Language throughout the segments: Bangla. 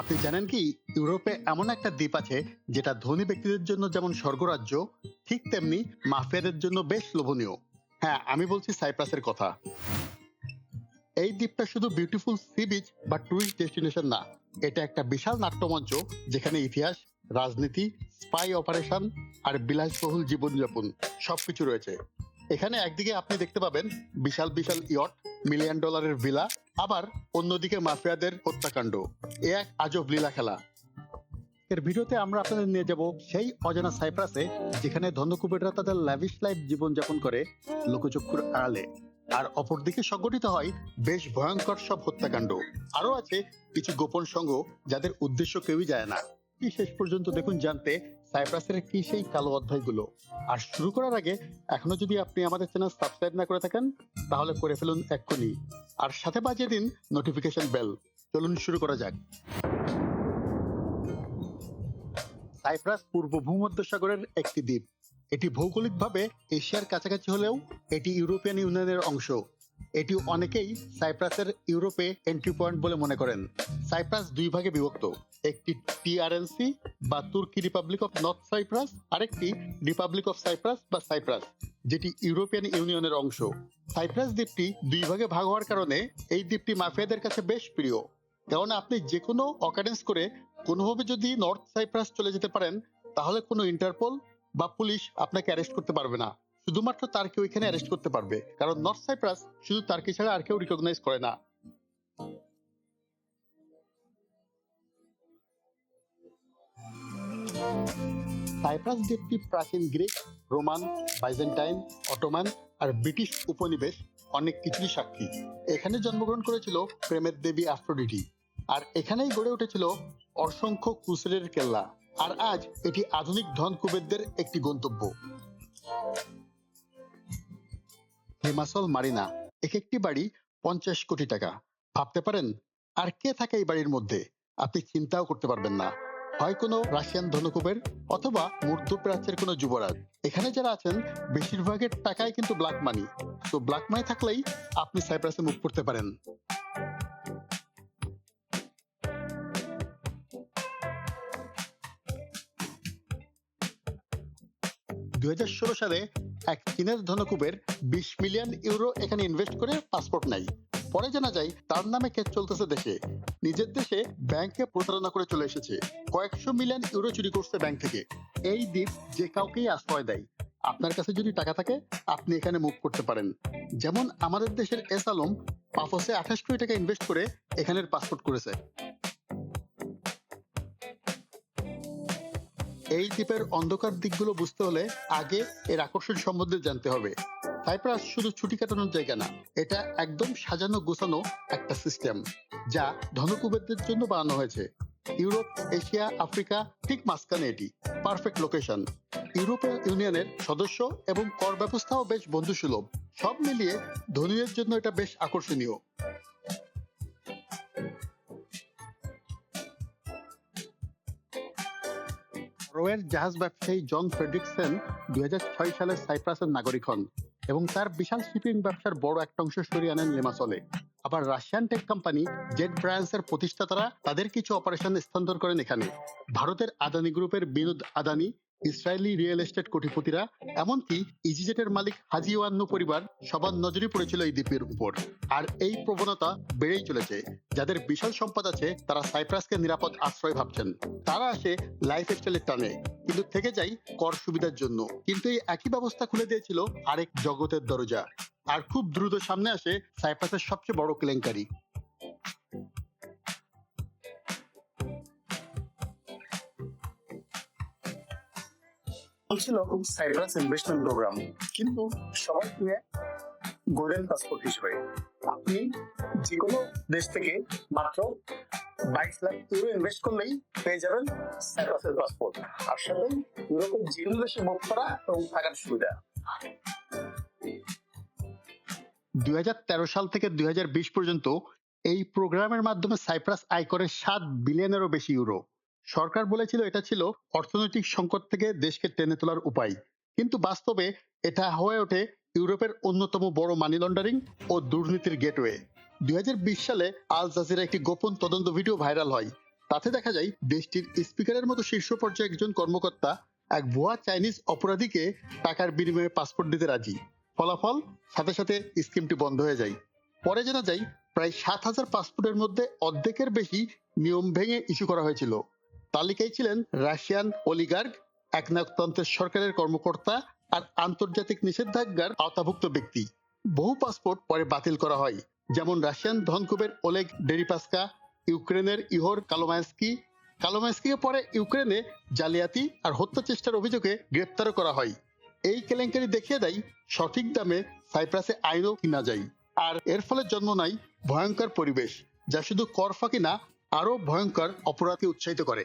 আপনি জানেন কি, ইউরোপে এমন একটা দ্বীপ আছে যেটা ধনী ব্যক্তিদের জন্য যেমন স্বর্গরাজ্য, ঠিক তেমনি মাফিয়াদের জন্য বেশ লোভনীয়। হ্যাঁ আমি বলছি সাইপ্রাসের কথা। এই দ্বীপটা শুধু বিউটিফুল সি বিচ বা টুরিস্ট ডেস্টিনেশন না, এটা একটা বিশাল নাট্যমঞ্চ যেখানে ইতিহাস, রাজনীতি স্পাই অপারেশন আর বিলাসবহুল জীবনযাপন সবকিছু রয়েছে। এখানে একদিকে আপনি দেখতে পাবেন বিশাল বিশাল ইয়ট মিলিয়ন ডলারের ভিলা আবার অন্যদিকে মাফিয়াদের হত্যাকাণ্ড। এ এক আজব লীলা খেলা। এর ভিডিওতে আমরা আপনাদের নিয়ে যাব সেই অজানা সাইপ্রাসে, যেখানে ধনকুবেররা তাদের ল্যাভিশ লাইফ জীবনযাপন করে লোকচক্ষুর আড়ালে। আর অপরদিকে সংগঠিত হয় বেশ ভয়ঙ্কর সব হত্যাকাণ্ড। আরও আছে কিছু গোপন সঙ্গ যাদের উদ্দেশ্য কেউই যায় না। শেষ পর্যন্ত দেখুন জানতে সাইপ্রাসের কি সেই কালো অধ্যায়গুলো? আর শুরু করার আগে, এখনও যদি আপনি আমাদের চ্যানেল সাবস্ক্রাইব না করে থাকেন, তাহলে করে ফেলুন এক্ষুনি। আর সাথে বাজিয়ে দিন নোটিফিকেশন বেল চলুন শুরু করা যাক। সাইপ্রাস পূর্ব ভূমধ্যসাগরের একটি দ্বীপ। এটি ভৌগোলিকভাবে এশিয়ার কাছাকাছি হলেও এটি ইউরোপিয়ান ইউনিয়নের অংশ। এটি অনেকেই সাইপ্রাসের ইউরোপে এন্ট্রি পয়েন্ট বলে মনে করেন। সাইপ্রাস দুই ভাগে বিভক্ত। একটি টিআরএনসি বা তুর্কি রিপাবলিক অফ নর্থ সাইপ্রাস, আরেকটি রিপাবলিক অফ সাইপ্রাস বা সাইপ্রাস, যেটি ইউরোপিয়ান ইউনিয়নের অংশ। সাইপ্রাস দ্বীপটি দুই ভাগে ভাগ হওয়ার কারণে এই দ্বীপটি মাফিয়াদের কাছে বেশ প্রিয়। কেননা আপনি যে কোনো অকারেন্স করে কোনোভাবে যদি নর্থ সাইপ্রাস চলে যেতে পারেন, তাহলে কোনো ইন্টারপোল বা পুলিশ আপনাকে অ্যারেস্ট করতে পারবে না। শুধুমাত্র তার কেউ এখানে অ্যারেস্ট করতে পারবে। কারণ নর্থ সাইপ্রাস শুধু তারকে ছাড়া আর কেউ রিকগনাইজ করে না। সাইপ্রাস দ্বীপটি প্রাচীন গ্রিক, রোমান বাইজেন্টাইন অটোমান আর ব্রিটিশ উপনিবেশ অনেক কিছুরই সাক্ষী। এখানে জন্মগ্রহণ করেছিল প্রেমের দেবী আফ্রোডিটি। আর এখানেই গড়ে উঠেছিল অসংখ্য ক্রুসেডের কেল্লা। আর আজ এটি আধুনিক ধন কুবেরদের একটি গন্তব্য। হিমাচল মারিনা এক একটি বাড়ি পঞ্চাশ কোটি টাকা। ভাবতে পারেন, আর কে থাকে এই বাড়ির মধ্যে? আপনি চিন্তাও করতে পারবেন না। হয় কোনো রাশিয়ান ধনকুবের অথবা মধ্যপ্রাচ্যের কোনো যুবরাজ। এখানে যারা আছেন, বেশিরভাগের টাকাই কিন্তু ব্ল্যাক মানি তো ব্ল্যাক মানি থাকলেই আপনি সাইপ্রাসে মুভ করতে পারেন। দু হাজার ষোলো সালে এক চীনের ধনকুবের বিশ মিলিয়ন ইউরো এখানে ইনভেস্ট করে পাসপোর্ট নাই পরে জানা যায়, তার নামে কেস চলতেছে দেশে। নিজের দেশে ব্যাংকে প্রতারণা করে চলে এসেছে। কয়েকশো মিলিয়ন ইউরো চুরি করছে ব্যাংক থেকে। এই দ্বীপ যে কাউকেই আশ্রয় দেয়। আপনার কাছে যদি টাকা থাকে, আপনি এখানে মুভ করতে পারেন। যেমন আমাদের দেশের এস আলম পাফসে আঠাশ কোটি টাকা ইনভেস্ট করে এখানের পাসপোর্ট করেছে। এই দ্বীপের অন্ধকার দিকগুলো বুঝতে হলে আগে এর আকর্ষণ সম্বন্ধে জানতে হবে। সাইপ্রাস শুধু ছুটি কাটানোর জায়গা না, এটা একদম সাজানো গোছানো একটা সিস্টেম, যা ধনকুবেরদের জন্য বানানো হয়েছে। ইউরোপ, এশিয়া, আফ্রিকা, ঠিক মাঝখানে এটি, পারফেক্ট লোকেশন। ইউরোপীয় ইউনিয়নের সদস্য এবং কর ব্যবস্থাও বেশ বন্ধুসুলভ, সব মিলিয়ে ধনীদের জন্য এটা বেশ আকর্ষণীয়। রোয়ের জাহাজ ব্যবসায়ী জন ফ্রেডরিকসেন দুই সালে সাইপ্রাসের নাগরিক হন এবং তার বিশাল শিপিং ব্যবসার বড় একটা অংশ সরিয়ে আনেন লিমাসলে আবার রাশিয়ান টেক কোম্পানি জেট ব্রায়ান্সের প্রতিষ্ঠাতারা তাদের কিছু অপারেশন স্থানান্তর করেন এখানে। ভারতের আদানি গ্রুপের Vinod Adani Israeli real estate কোটিপতিরা, এমনকি ইজিজেটের মালিক হাজি ওয়ান্নু পরিবার সবার নজরে পড়েছিল এই দ্বীপের উপর। আর এই প্রবণতা বেড়েই চলেছে, যাদের বিশাল সম্পদ আছে তারা সাইপ্রাসকে নিরাপদ আশ্রয় ভাবছেন। তারা আসে লাইফ স্টাইলের টানে, কিন্তু থেকে যাই কর সুবিধার জন্য। কিন্তু এই একই ব্যবস্থা খুলে দিয়েছিল আরেক জগতের দরজা। আর খুব দ্রুত সামনে আসে সাইপ্রাসের সবচেয়ে বড় কেলেঙ্কারি ছিল সাইপ্রাস ইনভেস্টমেন্ট প্রোগ্রাম কিন্তু সবার নিয়ে গোল্ডেন পাসপোর্ট হিসেবে। আপনি যে কোনো দেশ থেকে মাত্র বাইশ লাখ ইউরো ইনভেস্ট করলেই পেয়ে যাবেন সাইপ্রাসের পাসপোর্ট আর সাথে ইউরোপের যে কোনো দেশে মুভ করা এবং থাকার সুবিধা। দুই হাজার তেরো সাল থেকে দুই হাজার বিশ পর্যন্ত এই প্রোগ্রামের মাধ্যমে সাইপ্রাস আয় করে সাত বিলিয়নেরও বেশি ইউরো সরকার বলেছিল এটা ছিল অর্থনৈতিক সংকট থেকে দেশকে টেনে তোলার উপায়। কিন্তু বাস্তবে এটা হয়ে ওঠে ইউরোপের অন্যতম বড় মানি লন্ডারিং ও দুর্নীতির গেটওয়ে দুই হাজার বিশ সালে আল জাজিরা একটি গোপন তদন্ত ভিডিও ভাইরাল হয়। তাতে দেখা যায় দেশটির স্পিকারের মতো শীর্ষ পর্যায়ে একজন কর্মকর্তা এক ভুয়া চাইনিজ অপরাধীকে টাকার বিনিময়ে পাসপোর্ট দিতে রাজি। ফলাফল, সাথে সাথে স্কিমটি বন্ধ হয়ে যায়। পরে জানা যায়, প্রায় সাত হাজার পাসপোর্টের মধ্যে অর্ধেকের বেশি নিয়ম ভেঙে ইস্যু করা হয়েছিল। তালিকায় ছিলেন রাশিয়ান অলিগার্গ, একনায়কতন্ত্রের সরকারের কর্মকর্তা আর আন্তর্জাতিক নিষেধাজ্ঞার আওতাভুক্ত ব্যক্তি। বহু পাসপোর্ট পরে বাতিল করা হয়, যেমন রাশিয়ান ধনকুবের ওলেগ ডেরিপাস্কা, ইউক্রেনের ইহর কালোমায়স্কি কালোমায়াস্কিকে পরে ইউক্রেনে জালিয়াতি আর হত্যা চেষ্টার অভিযোগে গ্রেপ্তারও করা হয়। এই কেলেঙ্কারি দেখিয়ে দেয়, সঠিক দামে সাইপ্রাসে আইনও কিনা যায়। আর এর ফলে জন্ম নাই ভয়ঙ্কর পরিবেশ, যা শুধু কর ফাঁকি না আরও ভয়ঙ্কর অপরাধকে উৎসাহিত করে।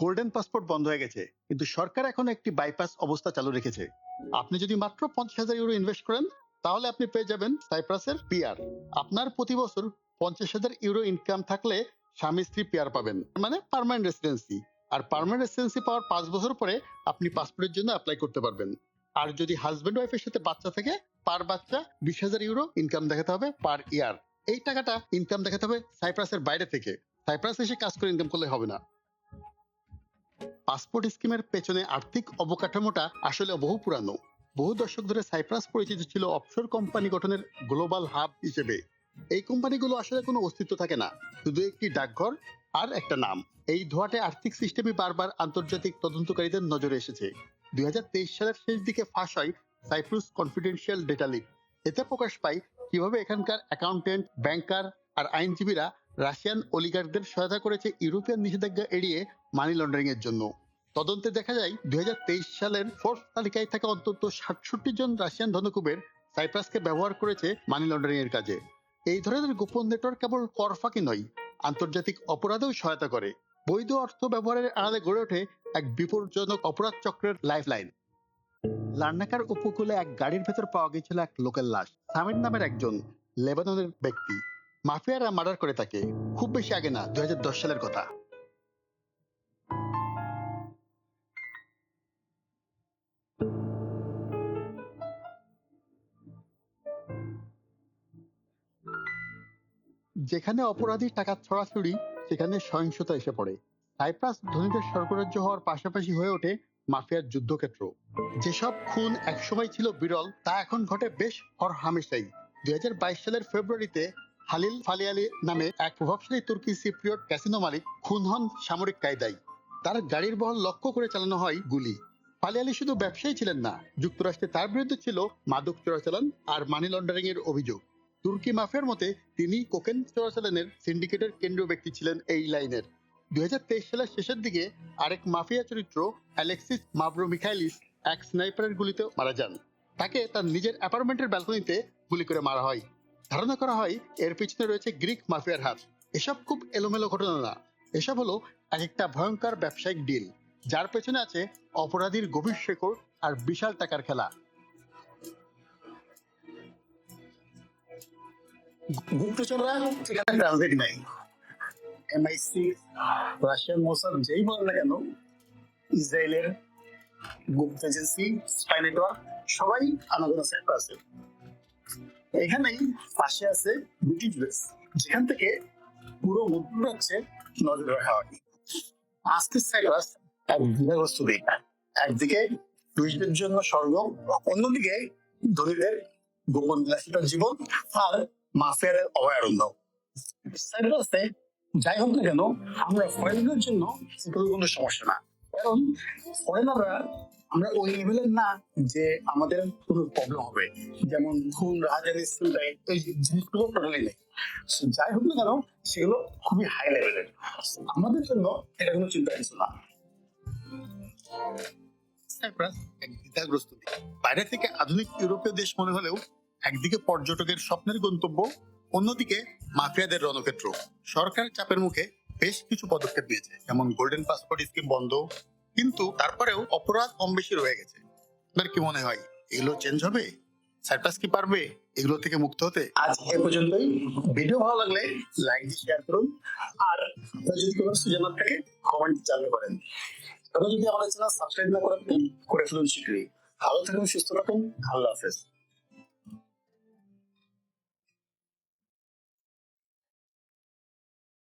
গোল্ডেন পাসপোর্ট বন্ধ হয়ে গেছে, কিন্তু সরকার এখন একটি বাইপাস অবস্থা চালু রেখেছে। আপনি যদি মাত্র পঞ্চাশ হাজার ইউরো ইনভেস্ট করেন, তাহলে আপনি পেয়ে যাবেন সাইপ্রাসের পিআর আপনার প্রতি বছর পঞ্চাশ হাজার ইউরো ইনকাম থাকলে স্বামী স্ত্রী পিআর পাবেন মানে পার্মানেন্ট রেসিডেন্সি আর পার্মানেন্ট রেসিডেন্সি পাওয়ার পাঁচ বছর পরে আপনি পাসপোর্টের জন্য অ্যাপ্লাই করতে পারবেন। আর যদি হাজবেন্ড ওয়াইফের সাথে বাচ্চা থাকে, পার বাচ্চা বিশ হাজার ইউরো ইনকাম দেখাতে হবে পার ইয়ার এই টাকাটা ইনকাম দেখাতে হবে সাইপ্রাসের বাইরে থেকে। সাইপ্রাস এসে কাজ করে ইনকাম করলে হবে না। পাসপোর্ট স্কিমের পেছনে আর্থিক অবকাঠামোটা আসলে বহু পুরানো। বহু দশক ধরে সাইপ্রাস পরিচিত ছিল অফশোর কোম্পানি গঠনের গ্লোবাল হাব হিসেবে। এই কোম্পানিগুলো আসলে কোনো অস্তিত্ব থাকে না, শুধু একটি ডাকঘর আর একটা নাম। এই ধোয়াটে আর্থিক সিস্টেমই বারবার আন্তর্জাতিক তদন্তকারীদের নজরে এসেছে। দুই হাজার তেইশ সালের শেষ দিকে ফাঁস হয় সাইপ্রুস কনফিডেন্সিয়াল ডেটা লিক এতে প্রকাশ পায় কীভাবে এখানকার অ্যাকাউন্টেন্ট ব্যাংকার আর আইনজীবীরা রাশিয়ান অলিগারদের সহায়তা করেছে ইউরোপিয়ান নিষেধাজ্ঞা এড়িয়ে মানি লন্ডারিং এর জন্য। তদন্তে দেখা যায়, দুই হাজার তেইশ সালের ফোর্থ তালিকায় থাকা অন্তত সাতষট্টি জন রাশিয়ান ধনকুবের সাইপ্রাসকে ব্যবহার করেছে মানি লন্ডারিং এর কাজে। এই ধরনের গোপন নেটওয়ার্ক কেবল কর ফাঁকি নয়, আন্তর্জাতিক অপরাধেও সহায়তা করে। বৈধ অর্থ ব্যবহারের আড়ালে গড়ে ওঠে এক বিপজ্জনক অপরাধ চক্রের লাইফ লাইন লার্নাকার উপকূলে এক গাড়ির ভেতর পাওয়া গেছিল এক লোকের লাশ, সামির নামের একজন লেবাননের ব্যক্তি। মাফিয়ারা মার্ডার করে তাকে খুব বেশি আগে না দুই হাজার দশ সালের কথা। যেখানে অপরাধী টাকা ছড়াছড়ি, সেখানে সহিংসতা এসে পড়ে। সাইপ্রাস ধনীদের স্বর্গরাজ্য হওয়ার পাশাপাশি হয়ে ওঠে মাফিয়ার যুদ্ধক্ষেত্র। যেসব খুন একসময় ছিল বিরল, তা এখন ঘটে বেশ হর হামেশাই দুই সালের ফেব্রুয়ারিতে হালিল ফালিয়ালি নামে এক প্রভাবশালী তুর্কি সিপ্রিয়ট ক্যাসিনো মালিক খুন হন সামরিক কায়দায়। তার গাড়ির বহর লক্ষ্য করে চালানো হয় গুলি। ফালিয়ালি শুধু ব্যবসায়ী ছিলেন না, যুক্তরাষ্ট্রে তার বিরুদ্ধে ছিল মাদক চোরাচালান আর মানি লন্ডারিং এর অভিযোগ। তুর্কি মাফিয়ার মতে, তিনি কোকেন চোরাচালানের সিন্ডিকেটের কেন্দ্রীয় ব্যক্তি ছিলেন এই লাইনের। দুই হাজার তেইশ সালের শেষের দিকে আরেক মাফিয়া চরিত্র, অ্যালেক্সিস মাব্রো মিখাইলিস এক স্নাইপারের গুলিতে মারা যান। তাকে তার নিজের অ্যাপার্টমেন্টের ব্যালকনিতে গুলি করে মারা হয়। ধারণা করা হয় এর পিছনে রয়েছে গ্রিক মাফিয়ার হাত। এসব খুব এলোমেলো ঘটনা না। এসব হলো এক একটা ভয়ঙ্কর ব্যবসায়িক ডিল, যার পেছনে আছে অপরাধীর গভীর শেকড় আর বিশাল টাকার খেলা। গুপ্তচররা এখানে ট্রানজিট নেই এমআইসি মোসাদ, যেই বলেন না কেন, ইসরায়েলের গুপ্ত এজেন্সি স্পাই নেটওয়ার্ক সবাই আলাদা সেক্টর আছে এখানেই পাশে আছে দুটি বেস যেখান থেকে পুরো মধ্যপ্রাচ্যে নজর রাখা হয় আজকে সাইপ্রাস এক দ্বিধাগ্রস্ত দিক একদিকে টুরিস্টদের জন্য স্বর্গ অন্যদিকে ধনীদের গোপন বিলাসিতার জীবন আর মাফিয়ার অভয়ারণ্য। সাইপ্রাসে যাই হোক না কেন আমরা ফরেনারদের জন্য কোনো সমস্যা না। কারণ ফরেনাররা আমরা ওই লেভেলের না যে আমাদের কোনো প্রবলেম হবে। যেমন খুন রাজারি এই জিনিসগুলো টোটালি নেই। যাই হোক না কেন, সেগুলো খুবই হাই লেভেলের আমাদের জন্য এটা কোনো চিন্তা কিছু না। সাইপ্রাস এক বাইরে থেকে আধুনিক ইউরোপীয় দেশ মনে হলেও একদিকে পর্যটকের স্বপ্নের গন্তব্য, অন্যদিকে মাফিয়াদের রণক্ষেত্র। সরকারের চাপের মুখে বেশ কিছু পদক্ষেপ নিয়েছে। যেমন গোল্ডেন পাসপোর্ট স্কিম বন্ধ কিন্তু তারপরেও অপরাধ কম বেশি রয়ে গেছে। আপনার কি মনে হয়, এগুলো চেঞ্জ হবে? সাইপ্রাস কি পারবে? এগুলো থেকে মুক্ত হতে? আজ এ পর্যন্তই। ভিডিও ভালো লাগলে লাইক দিয়ে শেয়ার করুন। আর যদি কোনো সুযোগ থাকে কমেন্ট জানতে পারেন। তবে যদি আমাদের চ্যানেল সাবস্ক্রাইব না করেন, করে ফেলুন শীঘ্রই। ভালো থাকুন, সুস্থ থাকুন। আল্লাহ হাফেজ।